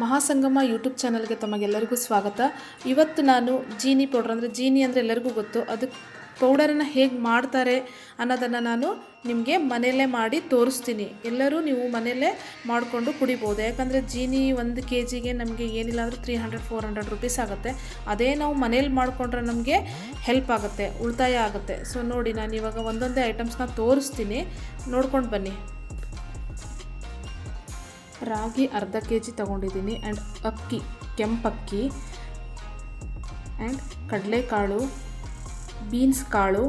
ಮಹಾಸಂಗಮ YouTube ಚಾನಲ್ಗೆ ತಮಗೆಲ್ಲರಿಗೂ ಸ್ವಾಗತ. ಇವತ್ತು ನಾನು ಜೀನಿ ಪೌಡ್ರ್ ಅಂದರೆ ಜೀನಿ ಅಂದರೆ ಎಲ್ಲರಿಗೂ ಗೊತ್ತು. ಅದು ಪೌಡರನ್ನು ಹೇಗೆ ಮಾಡ್ತಾರೆ ಅನ್ನೋದನ್ನು ನಾನು ನಿಮಗೆ ಮನೆಯಲ್ಲೇ ಮಾಡಿ ತೋರಿಸ್ತೀನಿ. ಎಲ್ಲರೂ ನೀವು ಮನೆಯಲ್ಲೇ ಮಾಡಿಕೊಂಡು ಕುಡಿಬೋದು. ಯಾಕಂದರೆ ಜೀನಿ ಒಂದು ಕೆ ಜಿಗೆ ನಮಗೆ ಏನಿಲ್ಲ ಅಂದರೆ three hundred four hundred rupees ಆಗುತ್ತೆ. ಅದೇ ನಾವು ಮನೇಲಿ ಮಾಡಿಕೊಂಡ್ರೆ ನಮಗೆ ಹೆಲ್ಪ್ ಆಗುತ್ತೆ, ಉಳಿತಾಯ ಆಗುತ್ತೆ. ಸೊ ನೋಡಿ, ನಾನು ಇವಾಗ ಒಂದೊಂದೇ ಐಟಮ್ಸ್ನ ತೋರಿಸ್ತೀನಿ. ನೋಡ್ಕೊಂಡು ಬನ್ನಿ. ರಾಗಿ ಅರ್ಧ ಕೆ ಜಿ ತೊಗೊಂಡಿದ್ದೀನಿ ಆ್ಯಂಡ್ ಅಕ್ಕಿ, ಕೆಂಪಕ್ಕಿ ಆ್ಯಂಡ್ ಕಡಲೆಕಾಳು ಬೀನ್ಸ್ ಕಾಳು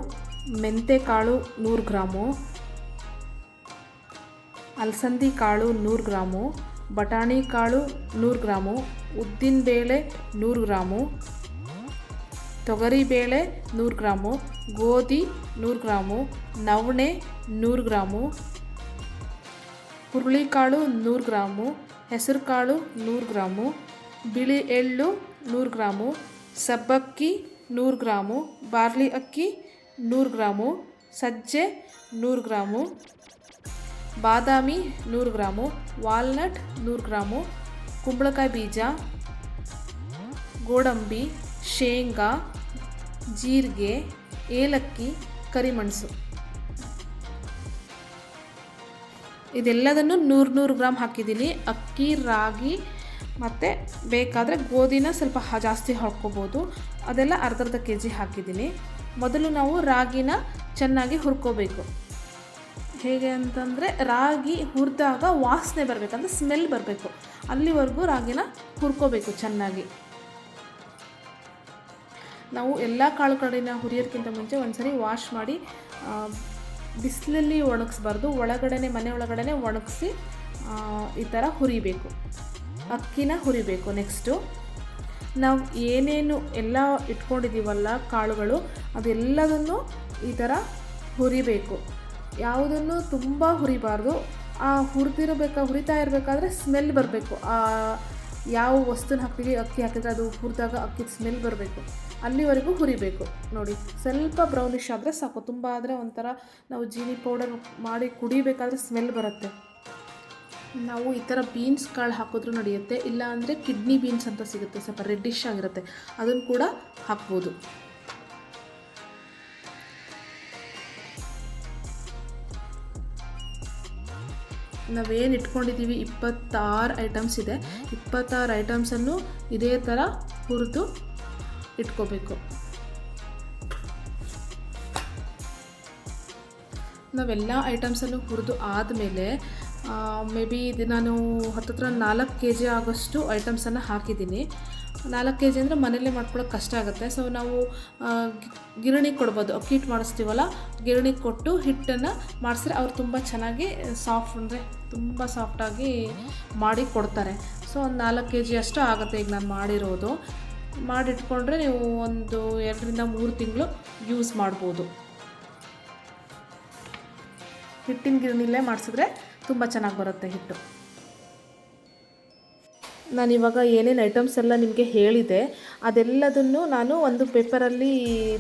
ಮೆಂತೆ ಕಾಳು ನೂರು ಗ್ರಾಮು ಅಲಸಂದಿ ಕಾಳು ನೂರು ಗ್ರಾಮು ಬಟಾಣಿ ಕಾಳು ನೂರು ಗ್ರಾಮು, ಉದ್ದಿನಬೇಳೆ ನೂರು ಗ್ರಾಮು, ತೊಗರಿಬೇಳೆ ನೂರು ಗ್ರಾಮು, ಗೋಧಿ ನೂರು ಗ್ರಾಮು, ನವಣೆ ನೂರು ಗ್ರಾಮು ಹುರುಳಿಕಾಳು ನೂರು ಗ್ರಾಮು ಹೆಸರು ಕಾಳು ನೂರು ಗ್ರಾಮು, ಬಿಳಿ ಎಳ್ಳು ನೂರು ಗ್ರಾಮು, ಸಬ್ಬಕ್ಕಿ ನೂರು ಗ್ರಾಮು, ಬಾರ್ಲಿ ಅಕ್ಕಿ ನೂರು ಗ್ರಾಮು, ಸಜ್ಜೆ ನೂರು ಗ್ರಾಮು, ಬಾದಾಮಿ ನೂರು ಗ್ರಾಮು, ವಾಲ್ನಟ್ ನೂರು ಗ್ರಾಮು, ಕುಂಬಳಕಾಯಿ ಬೀಜ, ಗೋಡಂಬಿ, ಶೇಂಗಾ, ಜೀರಿಗೆ, ಏಲಕ್ಕಿ, ಕರಿಮೆಣಸು. ಇದೆಲ್ಲದನ್ನು ನೂರು ನೂರು ಗ್ರಾಮ್ ಹಾಕಿದ್ದೀನಿ. ಅಕ್ಕಿ, ರಾಗಿ ಮತ್ತು ಬೇಕಾದರೆ ಗೋಧಿನ ಸ್ವಲ್ಪ ಜಾಸ್ತಿ ಹಾಕ್ಕೋಬೋದು. ಅದೆಲ್ಲ ಅರ್ಧ ಅರ್ಧ ಕೆ ಜಿ ಹಾಕಿದ್ದೀನಿ. ಮೊದಲು ನಾವು ರಾಗಿನ ಚೆನ್ನಾಗಿ ಹುರ್ಕೋಬೇಕು. ಹೇಗೆ ಅಂತಂದರೆ ರಾಗಿ ಹುರಿದಾಗ ವಾಸನೆ ಬರಬೇಕಂದ್ರೆ ಸ್ಮೆಲ್ ಬರಬೇಕು. ಅಲ್ಲಿವರೆಗೂ ರಾಗಿನ ಹುರ್ಕೋಬೇಕು ಚೆನ್ನಾಗಿ. ನಾವು ಎಲ್ಲ ಕಾಳು ಕಡೆನ ಹುರಿಯೋದಕ್ಕಿಂತ ಮುಂಚೆ ಒಂದ್ಸರಿ ವಾಶ್ ಮಾಡಿ ಬಿಸಿಲಲ್ಲಿ ಒಣಗಿಸ್ಬಾರ್ದು ಒಳಗಡೆ ಮನೆ ಒಳಗಡೆ ಒಣಗಿಸಿ ಈ ಥರ ಹುರಿಬೇಕು. ಅಕ್ಕಿನ ಹುರಿಬೇಕು ನೆಕ್ಸ್ಟು ನಾವು ಏನೇನು ಎಲ್ಲ ಇಟ್ಕೊಂಡಿದ್ದೀವಲ್ಲ ಕಾಳುಗಳು, ಅದೆಲ್ಲದನ್ನು ಈ ಥರ ಹುರಿಬೇಕು. ಯಾವುದನ್ನು ತುಂಬ ಹುರಿಬಾರ್ದು, ಆ ಹುರಿದಿರಬೇಕಾ, ಹುರಿತಾ ಇರಬೇಕಾದ್ರೆ ಸ್ಮೆಲ್ ಬರಬೇಕು. ಯಾವ ವಸ್ತುನ ಹಾಕ್ತೀವಿ, ಅಕ್ಕಿ ಹಾಕಿದ್ರೆ ಅದು ಹುರಿದಾಗ ಅಕ್ಕಿ ಸ್ಮೆಲ್ ಬರಬೇಕು. ಅಲ್ಲಿವರೆಗೂ ಹುರಿಬೇಕು. ನೋಡಿ, ಸ್ವಲ್ಪ ಬ್ರೌನಿಷ್ ಆದರೆ ಸಾಕು. ತುಂಬ ಆದರೆ ಒಂಥರ ನಾವು ಜೀನಿ ಪೌಡರ್ ಮಾಡಿ ಕುಡಿಬೇಕಾದ್ರೆ ಸ್ಮೆಲ್ ಬರುತ್ತೆ. ನಾವು ಈ ಥರ ಬೀನ್ಸ್ ಕಾಳು ಹಾಕಿದ್ರೂ ನಡೆಯುತ್ತೆ. ಇಲ್ಲ ಅಂದರೆ ಕಿಡ್ನಿ ಬೀನ್ಸ್ ಅಂತ ಸಿಗುತ್ತೆ. ಸ್ವಲ್ಪ ರೆಡ್ಡಿಶ್ ಆಗಿರುತ್ತೆ. ಅದನ್ನು ಕೂಡ ಹಾಕ್ಬೋದು. ನಾವೇನು ಇಟ್ಕೊಂಡಿದ್ದೀವಿ ಇಪ್ಪತ್ತಾರು ಐಟಮ್ಸ್ ಇದೆ. ಇಪ್ಪತ್ತಾರು ಐಟಮ್ಸನ್ನು ಇದೇ ಥರ ಹುರಿದು ಇಟ್ಕೋಬೇಕು. ನಾವೆಲ್ಲ ಐಟಮ್ಸನ್ನು ಹುರಿದು ಆದಮೇಲೆ ಮೇ ಬಿ ಇದು ನಾನು ಹತ್ತತ್ರ ನಾಲ್ಕು ಕೆ ಜಿ ಆಗೋಷ್ಟು ಐಟಮ್ಸನ್ನು ಹಾಕಿದ್ದೀನಿ. ನಾಲ್ಕು ಕೆ ಜಿ ಅಂದರೆ ಮನೇಲಿ ಮಾಡ್ಕೊಳ್ಳೋಕೆ ಕಷ್ಟ ಆಗುತ್ತೆ. ಸೊ ನಾವು ಗಿರಣಿ ಕೊಡ್ಬೋದು. ಅಕ್ಕಿ ಹಿಟ್ಟು ಮಾಡಿಸ್ತೀವಲ್ಲ, ಗಿರಣಿ ಕೊಟ್ಟು ಹಿಟ್ಟನ್ನು ಮಾಡಿಸಿದ್ರೆ ಅವ್ರು ತುಂಬ ಚೆನ್ನಾಗಿ ಸಾಫ್ಟ್ ಅಂದರೆ ತುಂಬ ಸಾಫ್ಟಾಗಿ ಮಾಡಿ ಕೊಡ್ತಾರೆ. ಸೊ ಒಂದು ನಾಲ್ಕು ಕೆ ಜಿ ಅಷ್ಟು ಆಗುತ್ತೆ ಈಗ ನಾನು ಮಾಡಿರೋದು. ಮಾಡಿಟ್ಕೊಂಡ್ರೆ ನೀವು ಒಂದು ಎರಡರಿಂದ ಮೂರು ತಿಂಗಳು ಯೂಸ್ ಮಾಡ್ಬೋದು. ಹಿಟ್ಟಿನ ಗಿರಣಿಲೇ ಮಾಡಿಸಿದ್ರೆ ತುಂಬ ಚೆನ್ನಾಗಿ ಬರುತ್ತೆ ಹಿಟ್ಟು. ನಾನಿವಾಗ ಏನೇನು ಐಟಮ್ಸ್ ಎಲ್ಲ ನಿಮಗೆ ಹೇಳಿದೆ, ಅದೆಲ್ಲದನ್ನು ನಾನು ಒಂದು ಪೇಪರಲ್ಲಿ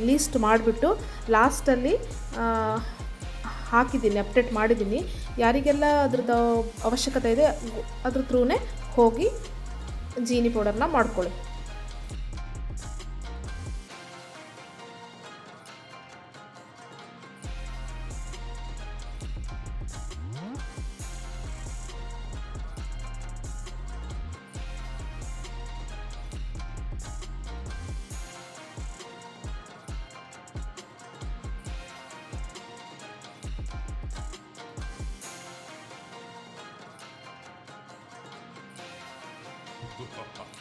ಲೀಸ್ಟ್ ಮಾಡಿಬಿಟ್ಟು ಲಾಸ್ಟಲ್ಲಿ ಹಾಕಿದ್ದೀನಿ ಅಪ್ಡೇಟ್ ಮಾಡಿದ್ದೀನಿ. ಯಾರಿಗೆಲ್ಲ ಅದ್ರದ್ದು ಅವಶ್ಯಕತೆ ಇದೆ, ಅದ್ರ ಥ್ರೂನೇ ಹೋಗಿ, ಜೀನಿ ಪೌಡರ್ನ ಮಾಡ್ಕೊಳ್ಳಿ. Ha ha ha.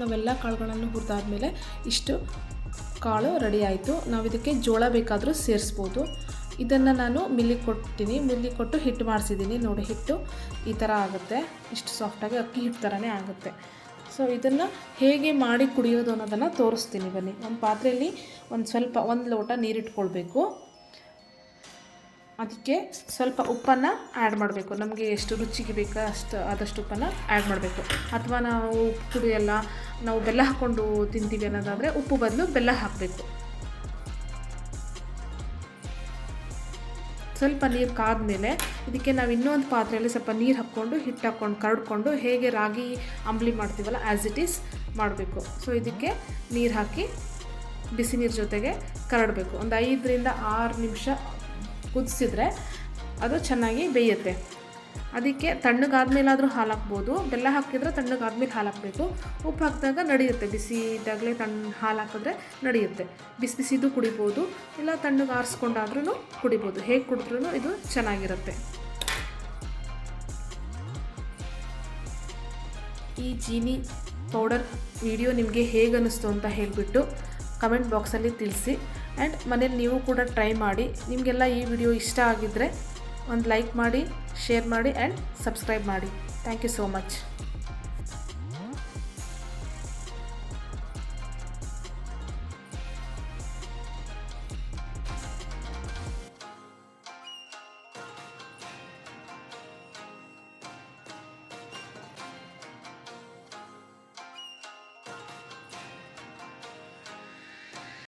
ನಾವೆಲ್ಲ ಕಾಳುಗಳನ್ನು ಹುರಿದಾದ್ಮೇಲೆ ಇಷ್ಟು ಕಾಳು ರೆಡಿ ಆಯಿತು. ನಾವು ಇದಕ್ಕೆ ಜೋಳ ಬೇಕಾದರೂ ಸೇರಿಸ್ಬೋದು. ಇದನ್ನು ನಾನು ಮಿಲ್ಲಿ ಕೊಡ್ತೀನಿ. ಮಿಲ್ಲಿ ಕೊಟ್ಟು ಹಿಟ್ಟು ಮಾಡಿಸಿದ್ದೀನಿ. ನೋಡಿ, ಹಿಟ್ಟು ಈ ಥರ ಆಗುತ್ತೆ. ಇಷ್ಟು ಸಾಫ್ಟಾಗಿ ಅಕ್ಕಿ ಹಿಟ್ಟು ಥರನೇ ಆಗುತ್ತೆ. ಸೊ ಇದನ್ನು ಹೇಗೆ ಮಾಡಿ ಕುಡಿಯೋದು ಅನ್ನೋದನ್ನು ತೋರಿಸ್ತೀನಿ ಬನ್ನಿ. ಒಂದು ಪಾತ್ರೆಯಲ್ಲಿ ಒಂದು ಸ್ವಲ್ಪ, ಒಂದು ಲೋಟ ನೀರಿಟ್ಕೊಳ್ಬೇಕು. ಅದಕ್ಕೆ ಸ್ವಲ್ಪ ಉಪ್ಪನ್ನು ಆ್ಯಡ್ ಮಾಡಬೇಕು. ನಮಗೆ ಎಷ್ಟು ರುಚಿಗೆ ಬೇಕೋ ಅಷ್ಟು ಆದಷ್ಟು ಉಪ್ಪನ್ನು ಆ್ಯಡ್ ಮಾಡಬೇಕು. ಅಥವಾ ನಾವು ಉಪ್ಪು ಕುಡಿಯೆಲ್ಲ ನಾವು ಬೆಲ್ಲ ಹಾಕ್ಕೊಂಡು ತಿಂತೀವಿ ಅನ್ನೋದಾದರೆ ಉಪ್ಪು ಬದಲು ಬೆಲ್ಲ ಹಾಕಬೇಕು. ಸ್ವಲ್ಪ ನೀರು ಕಾದ್ಮೇಲೆ ಇದಕ್ಕೆ ನಾವು ಇನ್ನೊಂದು ಪಾತ್ರೆಯಲ್ಲಿ ಸ್ವಲ್ಪ ನೀರು ಹಾಕ್ಕೊಂಡು ಹಿಟ್ಟು ಹಾಕ್ಕೊಂಡು, ಕರಡ್ಕೊಂಡು ಹೇಗೆ ರಾಗಿ ಅಂಬ್ಲಿ ಮಾಡ್ತೀವಲ್ಲ ಆ್ಯಸ್ ಇಟ್ ಈಸ್ ಮಾಡಬೇಕು. ಸೊ ಇದಕ್ಕೆ ನೀರು ಹಾಕಿ ಬಿಸಿ ನೀರು ಜೊತೆಗೆ ಕರಡಬೇಕು. ಒಂದು ಐದರಿಂದ ಆರು ನಿಮಿಷ ಕುದಿಸಿದ್ರೆ ಅದು ಚೆನ್ನಾಗಿ ಬೇಯುತ್ತೆ. ಅದಕ್ಕೆ ತಣ್ಣಗಾದ್ಮೇಲಾದರೂ ಹಾಲು ಹಾಕ್ಬೋದು ಬೆಲ್ಲ ಹಾಕಿದ್ರೆ ತಣ್ಣಗಾದ್ಮೇಲೆ ಹಾಲು ಹಾಕಬೇಕು ಉಪ್ಪು ಹಾಕಿದಾಗ ನಡೆಯುತ್ತೆ. ಬಿಸಿ ಇದ್ದಾಗಲೇ ತಣ್ಣ ಹಾಲು ಹಾಕಿದ್ರೆ ನಡೆಯುತ್ತೆ. ಬಿಸಿ ಬಿಸಿದು ಕುಡಿಬೋದು. ಇಲ್ಲ ತಣ್ಣಗೆ ಆರಿಸ್ಕೊಂಡಾದ್ರೂ ಕುಡಿಬೋದು. ಹೇಗೆ ಕುಡಿದ್ರೂ ಇದು ಚೆನ್ನಾಗಿರುತ್ತೆ. ಈ ಜೀನಿ ಪೌಡರ್ ವಿಡಿಯೋ ನಿಮಗೆ ಹೇಗೆ ಅನ್ನಿಸ್ತು ಅಂತ ಹೇಳಿಬಿಟ್ಟು ಕಮೆಂಟ್ ಬಾಕ್ಸಲ್ಲಿ ತಿಳಿಸಿ. ಆ್ಯಂಡ್ ಮನೇಲಿ ನೀವು ಕೂಡ ಟ್ರೈ ಮಾಡಿ. ನಿಮಗೆಲ್ಲ ಈ ವಿಡಿಯೋ ಇಷ್ಟ ಆಗಿದ್ದರೆ ಒಂದು ಲೈಕ್ ಮಾಡಿ ಶೇರ್ ಮಾಡಿ ಆ್ಯಂಡ್ ಸಬ್ಸ್ಕ್ರೈಬ್ ಮಾಡಿ. Thank you so much